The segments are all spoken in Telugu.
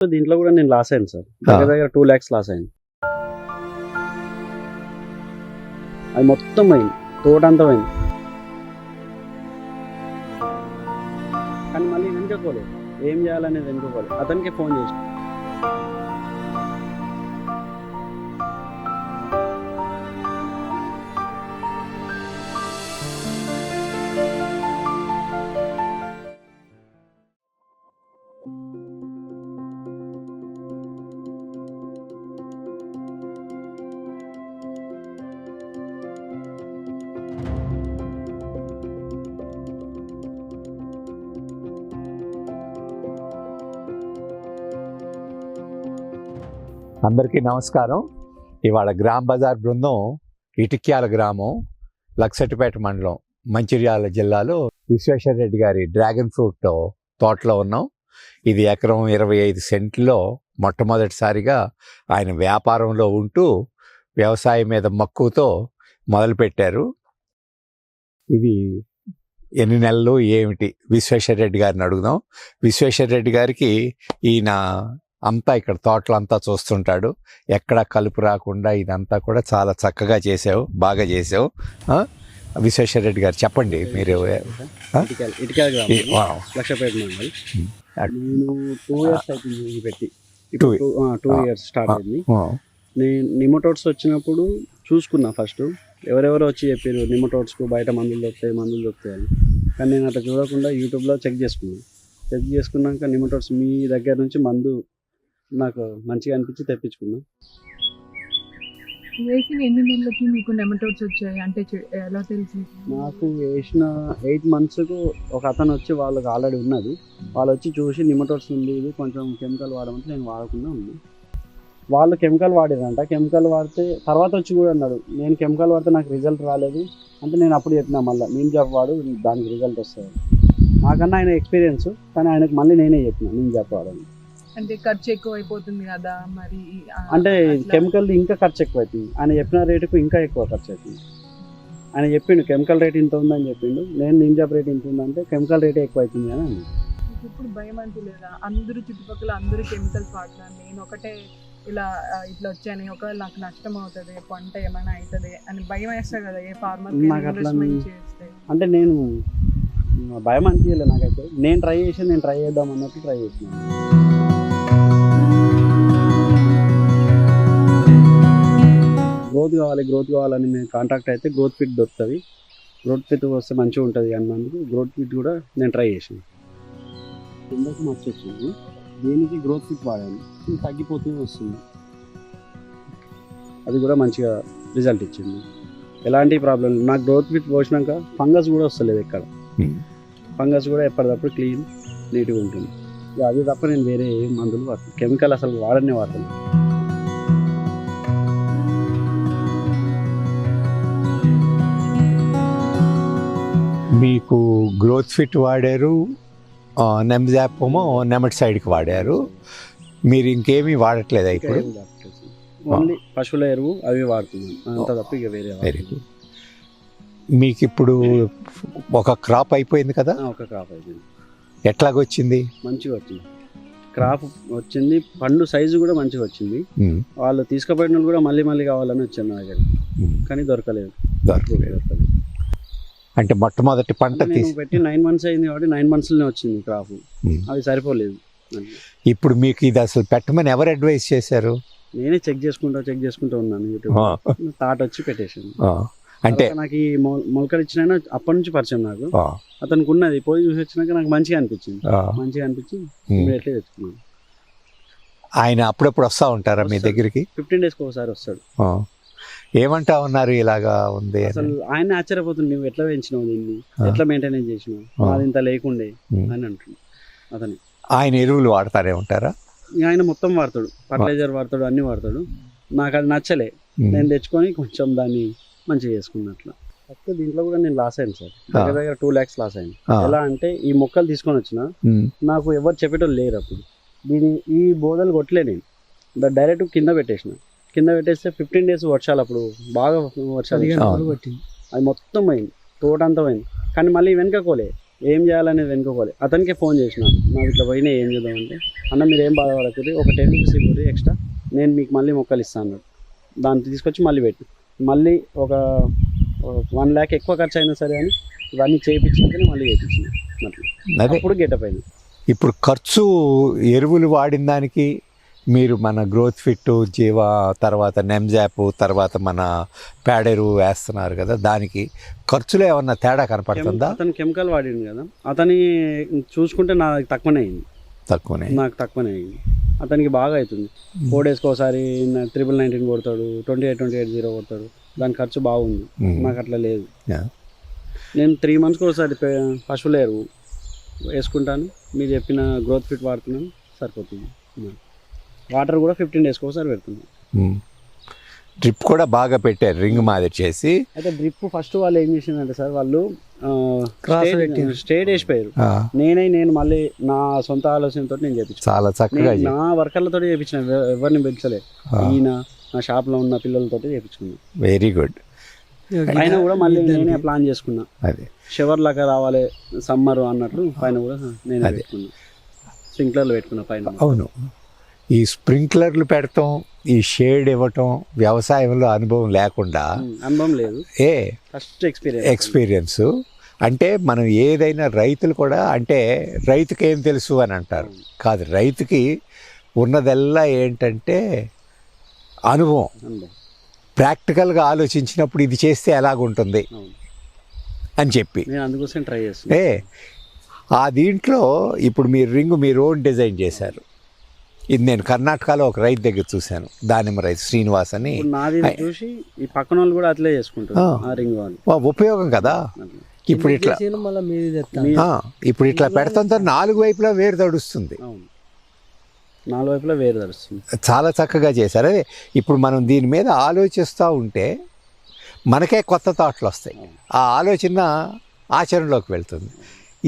దీంట్లో కూడా నేను లాస్ అయ్యాను సార్ దగ్గర దగ్గర టూ ల్యాక్స్ లాస్ అయ్యాను. అది మొత్తం పోయింది తోట అంతా పోయింది కానీ మళ్ళీ వెనుకపోలేదు ఏం చేయాలనేది వెనుకపోలేదు అతనికి ఫోన్ చేసి అందరికీ నమస్కారం. ఇవాళ గ్రామ్ బజార్ బృందం ఇటిక్యాల గ్రామం లక్సటిపేట మండలం మంచిర్యాల జిల్లాలో విశ్వేశ్వర రెడ్డి గారి డ్రాగన్ ఫ్రూట్ తోటలో ఉన్నాం. ఇది ఎకరం ఇరవై ఐదు సెంట్లో మొట్టమొదటిసారిగా ఆయన వ్యాపారంలో ఉంటూ వ్యవసాయం మీద మక్కువతో మొదలుపెట్టారు. ఇది ఎన్ని నెలలు ఏమిటి? విశ్వేశ్వర రెడ్డి గారిని అడుగుదాం. విశ్వేశ్వర రెడ్డి గారికి ఈయన అంతా ఇక్కడ తోటలు అంతా చూస్తుంటాడు ఎక్కడ కలుపు రాకుండా ఇదంతా కూడా చాలా చక్కగా చేసావు బాగా చేసావు? విశ్వేశ్వర రెడ్డి గారు చెప్పండి మీరు. లక్షపేట. నేను టూ ఇయర్స్ అవుతుంది పెట్టి టూ. Years start. అయింది నేను నిమోటోడ్స్ వచ్చినప్పుడు చూసుకున్నా ఫస్ట్ ఎవరెవరో వచ్చి చెప్పారు నిమోటోడ్స్కు బయట మందులు దొరుకుతాయి మందులు దొరుకుతాయి అని కానీ నేను అట్లా చూడకుండా యూట్యూబ్లో చెక్ చేసుకున్నాను చెక్ చేసుకున్నాక నిమోటోడ్స్ మీ దగ్గర నుంచి మందు నాకు మంచిగా అనిపించి తెప్పించుకున్నా. వేసిన ఎన్ని నెలలకి మీకు నెమటోడ్స్ వచ్చాయి? అంటే ఎలా తెలిసి నాకు వేసిన ఎయిట్ మంత్స్కు ఒక అతను వచ్చి వాళ్ళకి ఆల్రెడీ ఉన్నది. వాళ్ళు వచ్చి చూసి నిమోటోడ్స్ ఉంది ఇది కొంచెం కెమికల్ వాడమంటే నేను వాడకుండా ఉన్నా. వాళ్ళు కెమికల్ వాడారంట కెమికల్ వాడితే తర్వాత వచ్చి కూడా అన్నాడు నేను కెమికల్ వాడితే నాకు రిజల్ట్ రాలేదు. అంటే నేను అప్పుడు చెప్పిన మళ్ళీ నేను చెప్పవాడు దానికి రిజల్ట్ వస్తుంది. నాకన్నా ఆయన ఎక్స్పీరియన్స్ కానీ ఆయనకు మళ్ళీ నేనే చెప్పిన నేను చెప్పవాడని అంటే ఖర్చు ఎక్కువ అయిపోతుంది కదా మరి అంటే కెమికల్ ఇంకా ఖర్చు ఎక్కువ అవుతుంది ఆయన చెప్పిన రేటుకు ఇంకా ఎక్కువ ఖర్చు అవుతుంది ఆయన చెప్పిండు కెమికల్ రేట్ ఇంత ఉందని చెప్పిండు. నేను నింజాబ్ రేట్ ఇంత ఉందంటే కెమికల్ రేట్ ఎక్కువ అవుతుంది అని అన్నాడు. మీకు ఇప్పుడు భయం అనిపించలేదా అందరూ చుట్టుపక్కల అందరూ కెమికల్స్ వాడుతున్నారు నేను ఒకటే ఇలా ఇట్లా వచ్చాను ఒకవేళ నాకు నష్టం అవుతుంది పంట ఏమైనా అవుతుంది అని భయం వేస్తుంది కదా ఏ ఫార్మర్ అంటే నేను భయం అనిపించలేదు నాకైతే. నేను ట్రై చేసి నేను ట్రై చేద్దాం అన్నట్టు ట్రై చేసినాను కావాలి గ్రోత్ కావాలని నేను కాంటాక్ట్ అయితే గ్రోత్ ఫిట్ దొరుకుతుంది. గ్రోత్ ఫిట్ వస్తే మంచిగా ఉంటుంది అన్నందుకు గ్రోత్ ఫిట్ కూడా నేను ట్రై చేసాను. కిందకి వచ్చింది దీనికి గ్రోత్ ఫిట్ వాడాను ఇది తగ్గిపోతూ వస్తుంది. అది కూడా మంచిగా రిజల్ట్ ఇచ్చింది. ఎలాంటి ప్రాబ్లం. నాకు గ్రోత్ ఫిట్ పోసినాక ఫంగస్ కూడా వస్తలేదు ఎక్కడ. Hmm. ఫంగస్ కూడా ఎప్పటికప్పుడు క్లీన్ నీట్గా ఉంటుంది. అది తప్ప నేను వేరే మందులు వాడతాను కెమికల్ అసలు వాడనే వాడతాను మీకు గ్రోత్ ఫిట్ వాడారు నెమ్జాపమో నెమట్ సైడ్కి వాడారు. మీరు ఇంకేమీ వాడట్లేదా ఇప్పుడు? ఓన్లీ పశువుల ఎరువు అవి వాడుతున్నాను అంత తప్ప ఇక వేరే వెరీ వాడను. గుడ్ మీకు ఇప్పుడు ఒక క్రాప్ అయిపోయింది కదా? ఒక క్రాప్ అయిపోయింది. ఎట్లాగొచ్చింది? మంచిగా వచ్చింది. క్రాప్ వచ్చింది. పండు సైజు కూడా మంచిగా వచ్చింది. ఉమ్, వాళ్ళు తీసుకుపోయిన వాళ్ళు కూడా మళ్ళీ మళ్ళీ కావాలని వచ్చాను నా దగ్గర ఉమ్, కానీ దొరకలేదు. దొరకలేదు. దొరకలేదు. అంటే మొట్టమొదటి పంట తీసి పెట్టి నైన్ మంత్స్ అయింది కాబట్టి నైన్ మంత్స్లోనే వచ్చింది క్రాప్ ఉమ్. అది సరిపోలేదు. ఇప్పుడు మీకు ఇది అసలు పెట్టమని ఎవరు అడ్వైస్ చేశారు? నేనే చెక్ చేసుకుంటా చెక్ చేసుకుంటూ ఉన్నాను యూట్యూబ్ తాట వచ్చి పెట్టేసాను. అంటే నాకు ఈ మొలకలు ఇచ్చిన అప్పటి నుంచి పరిచయం నాకు. అతనికి ఉన్నది పోయి చూసి వచ్చినాక నాకు మంచిగా అనిపించింది. మంచిగా అనిపించి ఉమ్. ఇమీడియట్లీ తెచ్చుకున్నాను. ఆయన అప్పుడప్పుడు వస్తా ఉంటారా మీ. దగ్గరికి? ఫిఫ్టీన్ డేస్కి ఒకసారి వస్తాడు. ఏమంటా ఉన్నారు ఇలాగా ఉంది అసలు ఆయన ఆశ్చర్యపోతుంది నువ్వు ఎట్లా పెంచినావు దీన్ని. ఎట్లా మెయింటైన్ చేసినావు. అది ఇంత లేకుండే. అని అంటుంది అతని. ఆయన ఎరువులు వాడతారే ఉంటారా? ఆయన మొత్తం వాడతాడు. ఫర్టిలైజర్ వాడతాడు అన్ని వాడతాడు. నాకు అది నచ్చలే. నేను తెచ్చుకొని కొంచెం దాన్ని మంచిగా చేసుకున్నట్లు. ఫస్ట్ దీంట్లో కూడా నేను లాస్ అయ్యాను సార్. దగ్గర దగ్గర టూ ల్యాక్స్ లాస్ అయ్యాను. ఆ. ఎలా అంటే ఈ మొక్కలు తీసుకొని వచ్చిన నాకు ఎవరు చెప్పేటోళ్ళు లేరు అప్పుడు. దీని ఈ బోధలు కొట్టలే నేను. డైరెక్ట్ కింద పెట్టేసిన. కింద పెట్టేస్తే ఫిఫ్టీన్ డేస్ వర్షాలు అప్పుడు బాగా వర్షాలు. రోజులు అది మొత్తం పోయింది. తోట అంతా పోయింది. కానీ మళ్ళీ వెనకపోలే ఏం చేయాలనేది వెనుకోవాలి అతనికి ఫోన్ చేసిన. నాకు ఇట్లా పోయినా ఏం చేద్దాం అంటే అన్న మీరు ఏం బాధపడకూడదు. ఒక టెన్ రూపీస్ ఇవ్వరు ఎక్స్ట్రా నేను మీకు మళ్ళీ మొక్కలు ఇస్తాను అన్నాడు. దాన్ని తీసుకొచ్చి మళ్ళీ పెట్టి మళ్ళీ ఒక వన్ ల్యాక్ ఎక్కువ ఖర్చు అయినా సరే అని ఇవన్నీ చేయించినాకనే మళ్ళీ అదే. అప్పుడు గెటప్ అయింది. ఇప్పుడు ఖర్చు ఎరువులు వాడిన దానికి మీరు మన గ్రోత్ ఫిట్ జీవ తర్వాత నెమ్జాప్ తర్వాత మన పేడెరువు వేస్తున్నారు కదా దానికి ఖర్చులో ఏమన్నా తేడా కనపడుతుందా? అతను కెమికల్ వాడిండు కదా అతని చూసుకుంటే నాకు తక్కువనే అయింది. తక్కువనే నాకు తక్కువనే అయింది. అతనికి బాగా అవుతుంది. ఫోర్ డేస్కి ఒకసారి త్రిబుల్ నైన్టీన్ కొడతాడు twenty eight twenty eight zero కొడతాడు. దాని ఖర్చు బాగుంది. నాకు అట్లా లేదు. నేను త్రీ మంత్స్కి ఒకసారి పే- పశువుల ఎరువు వేసుకుంటాను. మీరు చెప్పిన గ్రోత్ ఫిట్ వాడుతున్నాను సరిపోతుంది. వాటర్ కూడా ఫిఫ్టీన్ డేస్కి ఒకసారి పెడుతున్నాను మ్మ్. డ్రిప్ కూడా బాగా పెట్టారు రింగ్ మాదిరి చేసి. అయితే డ్రిప్ ఫస్ట్ వాళ్ళు ఏం చేసిందంటే సార్ వాళ్ళు. స్టేట్ వేసిపోయారు నేనే నేను మళ్ళీ నా సొంత ఆలోచనతో నేను చేపించాను. చాలా చక్కగా నా వర్కర్లతో చేయించిన ఎవరిని పెంచలే ఈయన నా షాప్లో ఉన్న పిల్లలతో చేయించుకున్నాను వెరీ గుడ్. పైన కూడా మళ్ళీ నేనే ప్లాన్ చేసుకున్నా. అదే. షవర్ లాగా రావాలి సమ్మర్ అన్నట్లు పైన కూడా నేనే అదే. పెట్టుకున్నా. స్ప్రింక్లర్లు పెట్టుకున్నా పైన. అవును. ఈ స్ప్రింక్లర్లు పెడతాం ఈ షేడ్ ఇవ్వటం వ్యవసాయంలో అనుభవం లేకుండా అనుభవం లేదు. ఏ ఫస్ట్ ఎక్స్పీరియన్స్ ఎక్స్పీరియన్స్ అంటే మనం ఏదైనా రైతులు కూడా అంటే రైతుకి ఏం తెలుసు అని అంటారు. కాదు రైతుకి ఉన్నదల్లా ఏంటంటే అనుభవం. ప్రాక్టికల్గా ఆలోచించినప్పుడు ఇది చేస్తే ఎలాగుంటుంది అని చెప్పి. నేను అందుకోసం ట్రై చేస్తున్నా. ఏ ఆ దీంట్లో ఇప్పుడు మీరు రింగ్ మీరు ఓన్ డిజైన్ చేశారు. ఇది నేను కర్ణాటకలో ఒక రైతు దగ్గర చూశాను. దానిమ్మ రైతు శ్రీనివాస్ అని చూసి ఈ పక్కన వాళ్ళు కూడా అట్లే చేసుకుంటారు ఆ. ఆ రింగ్ వాళ్ళు. వా, ఉపయోగం కదా. ఇప్పుడు ఇట్లా ఇప్పుడు ఇట్లా పెడతంతో నాలుగు వైపులా వేరు తడుస్తుంది. అవును. నాలుగు వైపులా వేరు తరుస్తుంది చాలా చక్కగా చేశారు. అదే ఇప్పుడు మనం దీని మీద ఆలోచిస్తూ ఉంటే మనకే కొత్త థాట్లు వస్తాయి. ఆ ఆలోచన ఆచరణలోకి వెళ్తుంది.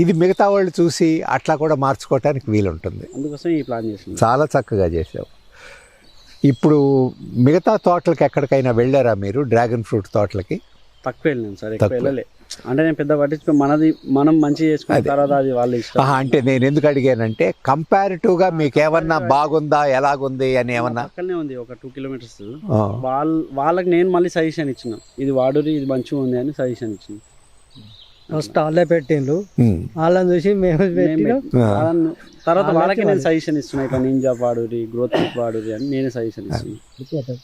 ఇది మిగతా వాళ్ళు చూసి అట్లా కూడా మార్చుకోవటానికి వీలుంటుంది. అందుకోసం ఈ ప్లాన్ చేసింది. చాలా చక్కగా చేసావు ఇప్పుడు మిగతా తోటలకి ఎక్కడికైనా వెళ్ళారా మీరు? డ్రాగన్ ఫ్రూట్ తోటలకి? తక్కువ వెళ్ళినాను సార్ ఎక్కువ. వెళ్ళలే. అంటే నేను పెద్ద పట్టించుకో మనది మనం మంచి చేసుకున్న. తర్వాత అది వాళ్ళ అంటే నేను ఎందుకు అడిగానంటే కంపారిటివ్గా మీకు ఏమన్నా బాగుందా ఎలాగుంది అని ఏమన్నా? పక్కనే ఉంది ఒక టూ కిలోమీటర్స్ వాళ్ళ వాళ్ళకి నేను మళ్ళీ సజెషన్ ఇచ్చిన. ఇది వాడురి ఇది మంచిగా ఉంది అని సజెషన్ ఇచ్చిన. ఫస్ట్ వాళ్ళే పెట్టిండ్రు. వాళ్ళని చూసి మేము పెట్టినాం. తర్వాత వాళ్ళకి నేను సజెషన్ ఇస్తున్నా ఇట్లా నింజా వాడురి గ్రోత్ వాడురి అని నేనే సజెషన్ ఇస్తున్నా.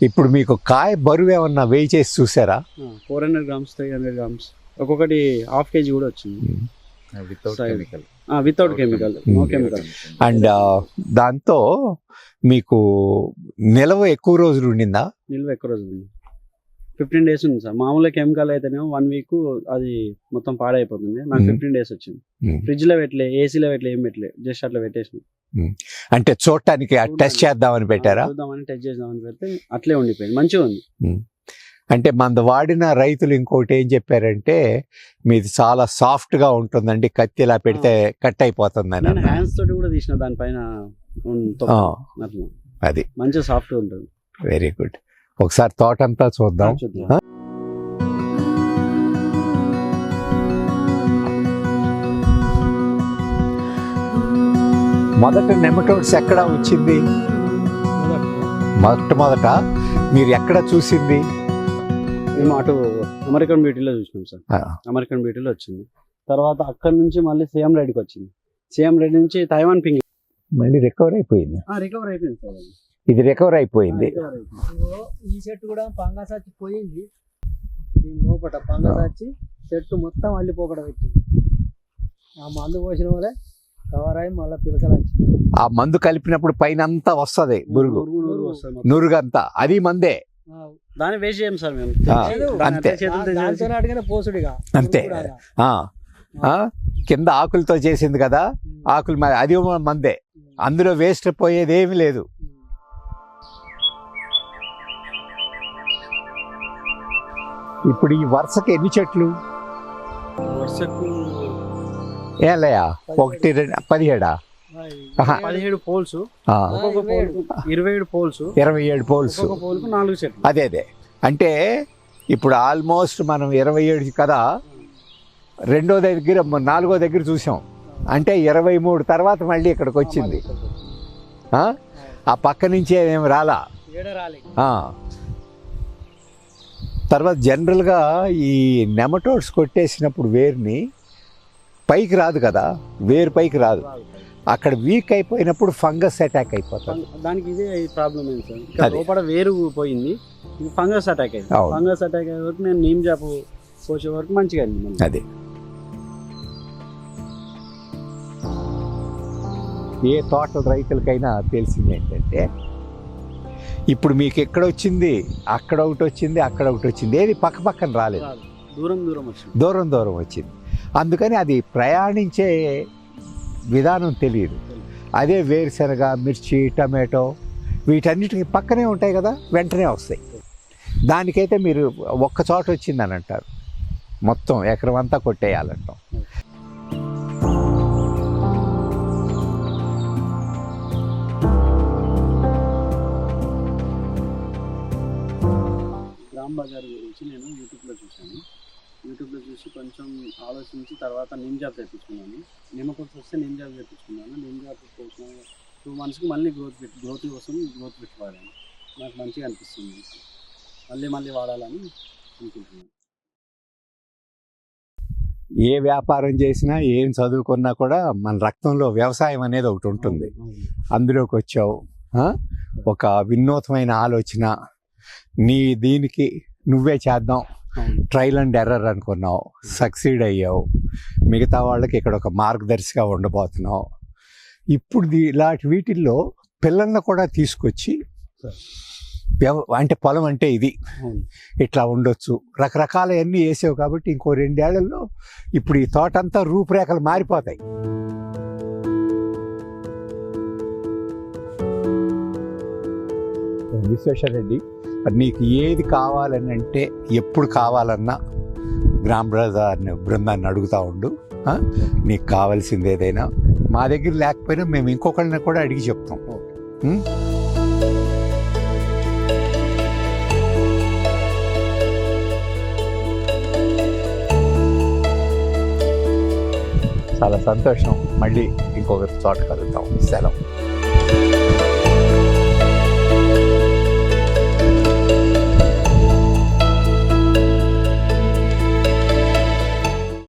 ఇప్పుడు మీకు కాయ బరువు ఏమన్నా వేయి చేసి చూసారా? Four hundred grams three hundred grams ఒక్కొక్కటి హాఫ్ కేజీ కూడా వచ్చింది. Without. Chemical without chemical no chemical and దాంతో మీకు నిలవ ఎక్కువ రోజులు ఉండిందా? నిల్వ ఎక్కువ రోజులు ఉంది. ఫిఫ్టీన్ డేస్ ఉంది సార్. మామూలుగా కెమికల్ అయితేనేమో వన్ వీక్ అది మొత్తం పాడైపోతుంది. నాకు. ఫిఫ్టీన్ డేస్ వచ్చింది. ఫ్రిడ్జ్లో పెట్టలే ఏసీలో పెట్టలే ఏం పెట్టలే జస్ట్ అట్లా పెట్టేసి అంటే చూడటానికి టెస్ట్ చేద్దామని పెట్టారా? చూద్దామని టెస్ట్ చేద్దామని పెడితే అట్లే ఉండిపోయింది. మంచిగా ఉంది. అంటే మన వాడిన రైతులు ఇంకోటి ఏం చెప్పారంటే మీది చాలా సాఫ్ట్గా ఉంటుందండి కత్తి ఇలా పెడితే కట్ అయిపోతుందని నేను అన్నారు. హ్యాండ్స్ తోటి కూడా తీసిన దానిపైన అది. మంచిగా సాఫ్ట్ ఉంటుంది. వెరీ గుడ్ ఒకసారి తోటంతా చూద్దాం. చూద్దాం. మొదట నెమటోడ్స్ ఎక్కడ వచ్చింది? మొట్టమొదట మీరు ఎక్కడ చూసింది? మేము అటు అమెరికన్ బ్యూటీలో చూసినాం సార్. అమెరికన్ బ్యూటీలో వచ్చింది. తర్వాత అక్కడ నుంచి మళ్ళీ సీఎం రెడ్డికి వచ్చింది. సీఎం రెడ్డి నుంచి తైవాన్ పింగ్ మళ్ళీ రికవర్ అయిపోయింది. రికవర్ అయిపోయింది సార్. ఇది రికవర్ అయిపోయింది. ఈ చెట్టు కూడా పంగస్ వచ్చి పోయింది. దీని లోపల పంగస్ వచ్చి చెట్టు మొత్తం అల్లిపోకడ వచ్చింది ఆ మందు పోసిన వాళ్ళే కవర్ అయి మళ్ళీ పిలకలు ఆ మందు కలిపినప్పుడు పైన అంతా వస్తుంది బురుగు. నురుగంతా. అది మందే. దాన్ని వేస్ట్ చేయం సార్ మేము. అంతే. అంతే. ఆ, ఆ, కింద ఆకులతో చేసింది కదా. ఆకులు మ- అది మందే. అందులో వేస్ట్ పోయేది ఏమీ లేదు. ఇప్పుడు ఈ వరుసకి ఎన్ని చెట్లు? వరుసకు ఏలయ్యా ఒకటి రెండు పదిహేడా. పదిహేడు పోల్స్ ఇరవై ఏడు పోల్స్ ఇరవై ఏడు పోల్స్ నాలుగు చెట్లు. అదే అదే. అంటే ఇప్పుడు ఆల్మోస్ట్ మనం ఇరవై ఏడు కదా రెండో దగ్గర నాలుగో దగ్గర చూసాం. అంటే ఇరవై మూడు తర్వాత మళ్ళీ ఇక్కడికి వచ్చింది. ఆ? ఆ? పక్క నుంచి ఏమేమి రాలా. తర్వాత జనరల్గా ఈ నెమటోడ్స్ కొట్టేసినప్పుడు వేరుని పైకి రాదు కదా వేరు పైకి రాదు అక్కడ వీక్ అయిపోయినప్పుడు ఫంగస్ అటాక్ అయిపోతుంది దానికి ఇదే ప్రాబ్లం ఏంటి సార్. లోపల వేరు పోయింది ఫంగస్ అటాక్ అయింది. ఫంగస్ అటాక్ అయ్యే వరకు నేను నీమ్ జాపు పోసే వరకు మంచిగా అయింది. అదే ఏ తోటల రైతులకైనా తెలిసింది ఏంటంటే ఇప్పుడు మీకు ఎక్కడ వచ్చింది? అక్కడ ఒకటి వచ్చింది అక్కడ ఒకటి వచ్చింది. ఏది పక్క పక్కన రాలేదు. దూరం దూరం వచ్చింది. దూరం దూరం వచ్చింది. అందుకని అది ప్రయాణించే విధానం తెలియదు. అదే వేరుశనగ మిర్చి టమాటో వీటన్నిటికి పక్కనే ఉంటాయి కదా వెంటనే వస్తాయి. దానికైతే మీరు ఒక్క చోట వచ్చిందని అంటారు. మొత్తం ఎకరం అంతా కొట్టేయాలంటాం. గ్రామ్ బజార్ గురించి నేను యూట్యూబ్లో చూశాను. యూట్యూబ్లో చూసి కొంచెం ఆలోచించి తర్వాత నిమ్ జాబ్ తెప్పించుకున్నాను. నిమ్మకొట్టు వస్తే నిమ్ జాబ్ తెప్పించుకున్నాను. నిమ్ జాబ్ కోసం టూ మంత్స్కి మళ్ళీ గ్రోత్ పెట్టి గ్రోత్ కోసం గ్రోత్ పెట్టి వాడాను నాకు మంచిగా అనిపిస్తుంది. మళ్ళీ మళ్ళీ వాడాలని అనుకుంటున్నాను. ఏ వ్యాపారం చేసినా ఏం చదువుకున్నా కూడా మన రక్తంలో వ్యవసాయం అనేది ఒకటి ఉంటుంది. అందులోకి వచ్చావు? ఒక వినూత్నమైన ఆలోచన. నీ దీనికి నువ్వే చేద్దాం. ట్రయల్ అండ్ ఎర్రర్ అనుకున్నావు. సక్సీడ్ అయ్యావు. మిగతా వాళ్ళకి ఇక్కడ ఒక మార్గదర్శిగా ఉండబోతున్నావు. ఇప్పుడు దీ- ఇలాంటి వీటిల్లో పిల్లల్ని కూడా తీసుకొచ్చి అంటే పొలం అంటే ఇది. ఇట్లా ఉండొచ్చు. రకరకాల అన్నీ వేసావు కాబట్టి ఇంకో రెండేళ్ళలో ఇప్పుడు ఈ తోట అంతా రూపురేఖలు మారిపోతాయి. విశ్వేశ్వరరెడ్డి నీకు ఏది కావాలని అంటే ఎప్పుడు కావాలన్నా గ్రామ్ బ్రదర్ని బృందాన్ని అడుగుతా ఉండు? నీకు కావాల్సింది ఏదైనా. మా దగ్గర లేకపోయినా మేము ఇంకొకరిని కూడా అడిగి చెప్తాం? చాలా సంతోషం. మళ్ళీ ఇంకొకరి చోట కలుగుతాం సెలవు.